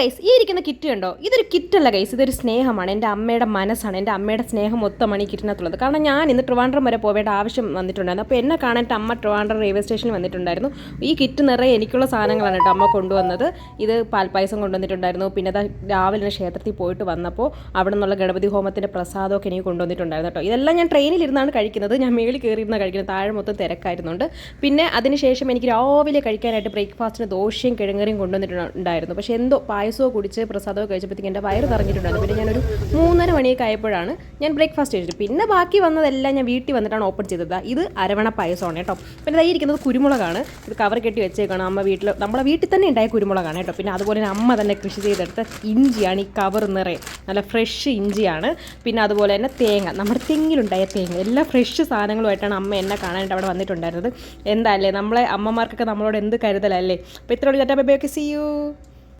Guys ഈ ഇരിക്കുന്ന kit കണ്ടോ? ഇതൊരു കിറ്റല്ല ഗൈസ് ഇതൊരു സ്നേഹമാണ്. എന്റെ അമ്മയുടെ മനസ്സാണ്. എന്റെ അമ്മയുടെ സ്നേഹം മൊത്തമാണ് ഈ കിറ്റിനകത്തുള്ളത് കാരണം ഞാൻ ഇന്ന് ട്രിവാൻഡ്രം വരെ പോവേണ്ട ആവശ്യം വന്നിട്ടുണ്ടായിരുന്നു. അപ്പോൾ എന്നെ കാണാനായിട്ട് അമ്മ ട്രിവാൻഡ്രം റെയിൽവേ സ്റ്റേഷനിൽ വന്നിട്ടുണ്ടായിരുന്നു. ഈ കിറ്റ് നിറയെ എനിക്കുള്ള സാധനങ്ങളാണ് കേട്ടോ അമ്മ കൊണ്ടുവന്നത്. ഇത് പാൽപ്പായസം കൊണ്ടുവന്നിട്ടുണ്ടായിരുന്നു. പിന്നെ രാവിലെ ക്ഷേത്രത്തിൽ പോയിട്ട് വന്നപ്പോൾ അവിടെ നിന്നുള്ള ഗണപതി ഹോമത്തിന്റെ പ്രസാദമൊക്കെ എനിക്ക് കൊണ്ടുവന്നിട്ടുണ്ടായിരുന്നു കേട്ടോ. ഇതെല്ലാം ഞാൻ ട്രെയിനിൽ ഇരുന്നാണ് കഴിക്കുന്നത്. ഞാൻ മേളിൽ കയറിയിരുന്ന കഴിക്കുന്നത്. താഴെ മൊത്തം തിരക്കായിരുന്നുണ്ട്. പിന്നെ അതിനുശേഷം എനിക്ക് രാവിലെ കഴിക്കാനായിട്ട് ബ്രേക്ക്ഫാസ്റ്റിന് ദോശയും കിഴങ്ങറിയും കൊണ്ടുവന്നിട്ടുണ്ടായിരുന്നു. പക്ഷേ എന്തോ പായസമോ കുടിച്ച് പ്രസാദമോ കഴിച്ചപ്പോഴത്തേക്ക് എന്റെ വയറ് തറഞ്ഞിട്ടുണ്ടായിരുന്നു പിന്നെ ഞാനൊരു മൂന്നര മണിയൊക്കെ ആയപ്പോഴാണ് ഞാൻ ബ്രേക്ക്ഫാസ്റ്റ് കഴിച്ചത് പിന്നെ ബാക്കി വന്നതെല്ലാം ഞാൻ വീട്ടിൽ വന്നിട്ടാണ് ഓപ്പൺ ചെയ്തത്. ഇത് അരവണ പായസമാണ് കേട്ടോ. പിന്നെ ഈ ഇരിക്കുന്നത് കുരുമുളകാണ്. ഇത് കവർ കെട്ടി വെച്ചേക്കാണ് അമ്മ വീട്ടിൽ നമ്മളെ വീട്ടിൽ തന്നെ ഉണ്ടായ കുരുമുളകാണ് കേട്ടോ. പിന്നെ അതുപോലെ അമ്മ തന്നെ കൃഷി ചെയ്തെടുത്ത ഇഞ്ചിയാണ് ഈ കവർ നിറയെ. നല്ല ഫ്രഷ് ഇഞ്ചിയാണ്. പിന്നെ അതുപോലെ തന്നെ തേങ്ങ. നമ്മുടെ തെങ്ങിലുണ്ടായ തേങ്ങ. എല്ലാ ഫ്രഷ് സാധനങ്ങളുമായിട്ടാണ് അമ്മ എന്നെ കാണാനായിട്ട് അവിടെ വന്നിട്ടുണ്ടായിരുന്നത്. എന്തായാലേ നമ്മളെ അമ്മമാർക്കൊക്കെ നമ്മളോട് എന്ത് കരുതലല്ലേ? അപ്പോൾ ഇത്രയോട് ചേട്ടാ ബൈ ഓക്കെ സി യു